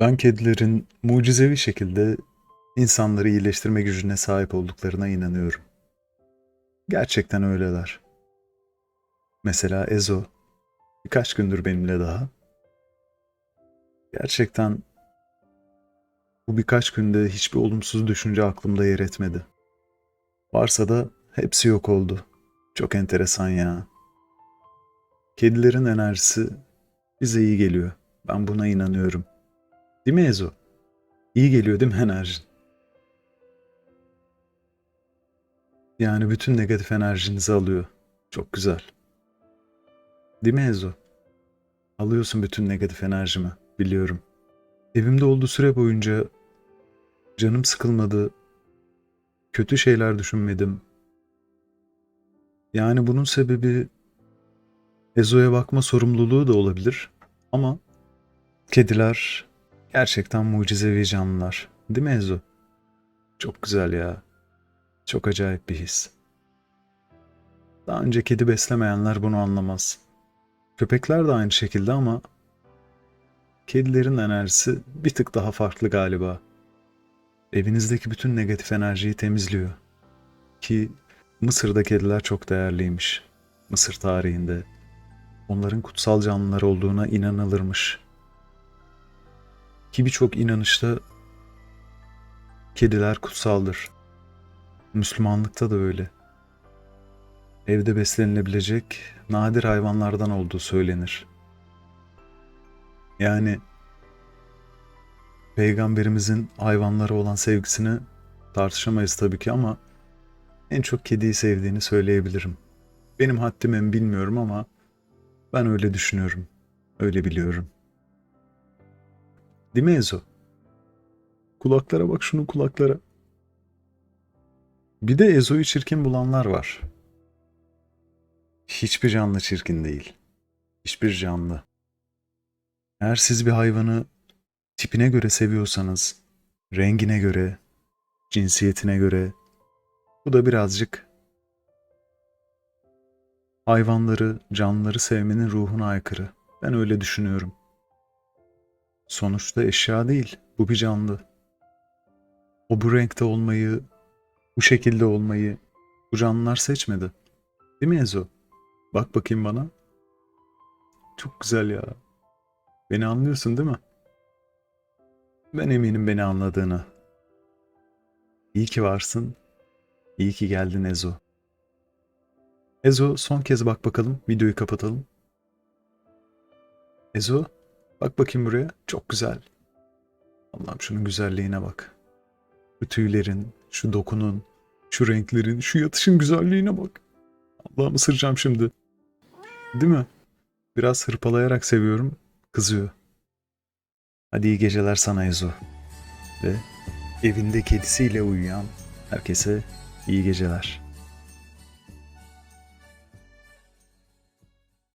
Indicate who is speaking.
Speaker 1: Ben kedilerin mucizevi şekilde insanları iyileştirme gücüne sahip olduklarına inanıyorum. Gerçekten öyleler. Mesela Ezo birkaç gündür benimle daha. Gerçekten bu birkaç günde hiçbir olumsuz düşünce aklımda yer etmedi. Varsa da hepsi yok oldu. Çok enteresan ya. Kedilerin enerjisi bize iyi geliyor. Ben buna inanıyorum. Değil mi Ezo? İyi geliyor değil mi enerjin? Yani bütün negatif enerjinizi alıyor. Çok güzel. Değil mi Ezo? Alıyorsun bütün negatif enerjimi. Biliyorum. Evimde olduğu süre boyunca canım sıkılmadı. Kötü şeyler düşünmedim. Yani bunun sebebi Ezo'ya bakma sorumluluğu da olabilir. Ama kediler gerçekten mucizevi canlılar. Değil mi Ezo? Çok güzel ya. Çok acayip bir his. Daha önce kedi beslemeyenler bunu anlamaz. Köpekler de aynı şekilde ama kedilerin enerjisi bir tık daha farklı galiba. Evinizdeki bütün negatif enerjiyi temizliyor. Ki Mısır'da kediler çok değerliymiş. Mısır tarihinde. Onların kutsal canlılar olduğuna inanılırmış. Ki birçok inanışta kediler kutsaldır. Müslümanlıkta da öyle. Evde beslenilebilecek nadir hayvanlardan olduğu söylenir. Yani peygamberimizin hayvanlara olan sevgisini tartışamayız tabii ki ama en çok kediyi sevdiğini söyleyebilirim. Benim haddime bilmiyorum ama ben öyle düşünüyorum. Öyle biliyorum. Değil mi Ezo? Kulaklara bak şunun kulaklara. Bir de Ezo'yu çirkin bulanlar var. Hiçbir canlı çirkin değil. Hiçbir canlı. Eğer siz bir hayvanı tipine göre seviyorsanız, rengine göre, cinsiyetine göre, bu da birazcık hayvanları, canlıları sevmenin ruhuna aykırı. Ben öyle düşünüyorum. Sonuçta eşya değil, bu bir canlı. O bu renkte olmayı, bu şekilde olmayı bu canlılar seçmedi. Değil mi Ezo? Bak bakayım bana. Çok güzel ya. Beni anlıyorsun değil mi? Ben eminim beni anladığını. İyi ki varsın. İyi ki geldin Ezo. Ezo son kez bak bakalım. Videoyu kapatalım. Ezo bak bakayım buraya. Çok güzel. Allah'ım şunun güzelliğine bak. Şu tüylerin, şu dokunun, şu renklerin, şu yatışın güzelliğine bak. Allah'ım ısıracağım şimdi. Değil mi? Biraz hırpalayarak seviyorum. Kızıyor. Hadi iyi geceler sana Ezo. Ve evinde kedisiyle uyuyan herkese iyi geceler.